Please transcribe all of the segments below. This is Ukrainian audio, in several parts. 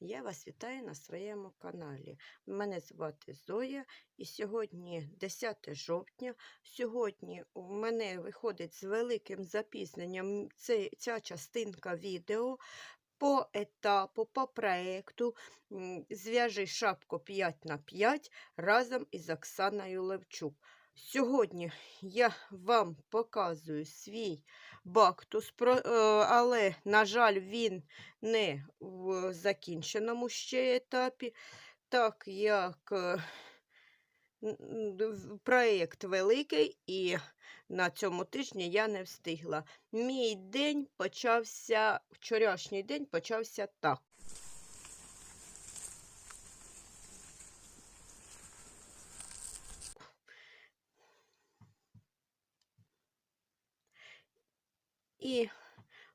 Я вас вітаю на своєму каналі. Мене звати Зоя, і сьогодні 10 жовтня. Сьогодні у мене виходить з великим запізненням ця частинка відео по етапу, по проекту м, Зв'яжи шапку 5 на 5 разом із Оксаною Левчук. Сьогодні я вам показую свій бактус, е, але, на жаль, він не в закінченому ще етапі, так як е, проєкт великий, і на цьому тижні я не встигла. Мій день почався, вчорашній день почався так. І,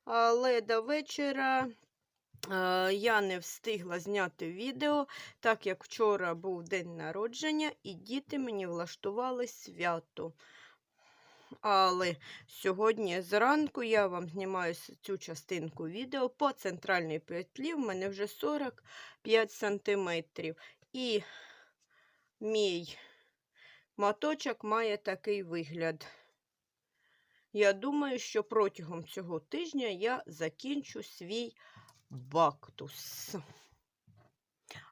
але до вечора е, я не встигла зняти відео, так як вчора був день народження, і діти мені влаштували свято. Але сьогодні зранку я вам знімаю цю частинку відео по центральній петлі. В мене вже 45 сантиметрів. І мій моточок має такий вигляд. Я думаю, що протягом цього тижня я закінчу свій бактус.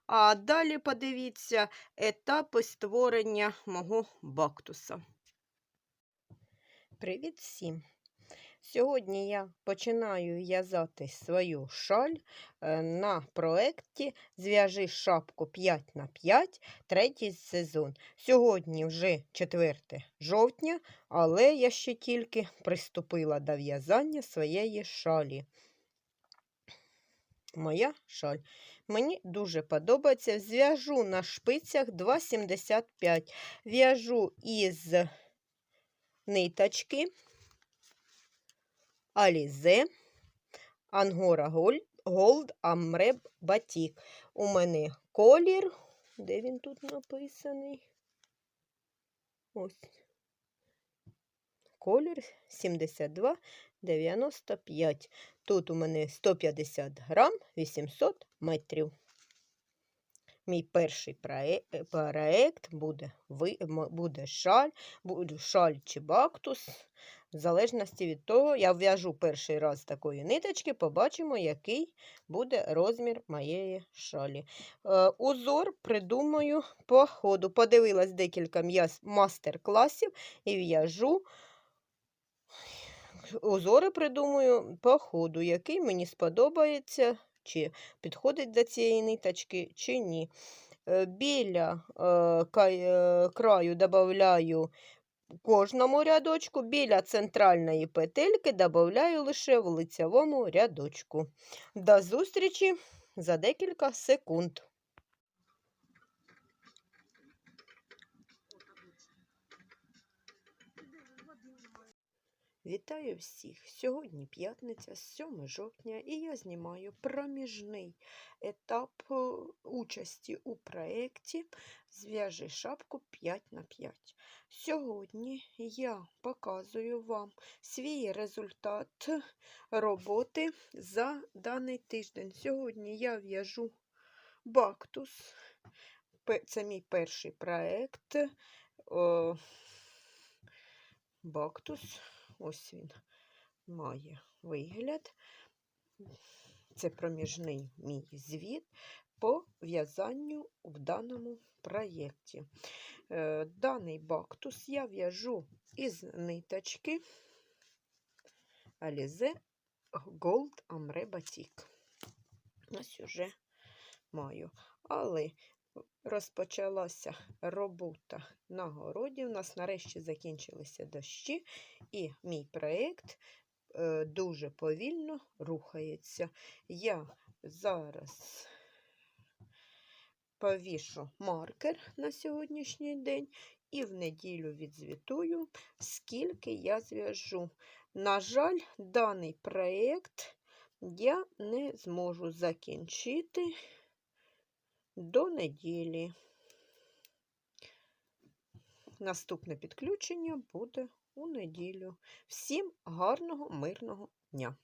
А далі подивіться етапи створення мого бактуса. Привіт всім! Сьогодні я починаю в'язати свою шаль е, на проєкті Зв'яжи шапку 5 на 5 третій сезон. Сьогодні вже 4 жовтня, але я ще тільки приступила до в'язання своєї шалі. Моя шаль. Мені дуже подобається. Зв'яжу на шпицях 2,75. В'яжу із ниточки Alize Ангора Голд Амре Батік. У мене колір. Де він тут написаний? Ось. Колір 72,95. Тут у мене 150 грам 800 метрів. Мій перший проє- проєкт буде, буде шаль, буде шаль чи бактус. В залежності від того, я в'яжу перший раз такої ниточки, побачимо, який буде розмір моєї шалі. Е, узор придумаю по ходу. Подивилась декілька мастер-класів і в'яжу. Узори придумаю по ходу, який мені сподобається, чи підходить до цієї ниточки, чи ні. Е, Біля е, е, краю додаю кожному рядочку, біля центральної петельки додаю лише в лицевому рядочку. До зустрічі за декілька секунд. Вітаю всіх! Сьогодні п'ятниця, 7 жовтня, і я знімаю проміжний етап е, участі у проєкті Зв'яжи шапку 5 на 5. Сьогодні я показую вам свій результат роботи за даний тиждень. Сьогодні я в'яжу бактус. Це мій перший проєкт. Бактус. Ось він має вигляд. Це проміжний мій звіт по в'язанню в даному проєкті. Е, Даний бактус я в'яжу із ниточки Alize Gold Amre Batik. Ось уже маю. Але розпочалася робота на городі. У нас нарешті закінчилися дощі, і мій проєкт е, дуже повільно рухається. Я зараз повішу маркер на сьогоднішній день і в неділю відзвітую, скільки я зв'яжу. На жаль, даний проєкт я не зможу закінчити до неділі. Наступне підключення буде у неділю. Всім гарного, мирного дня!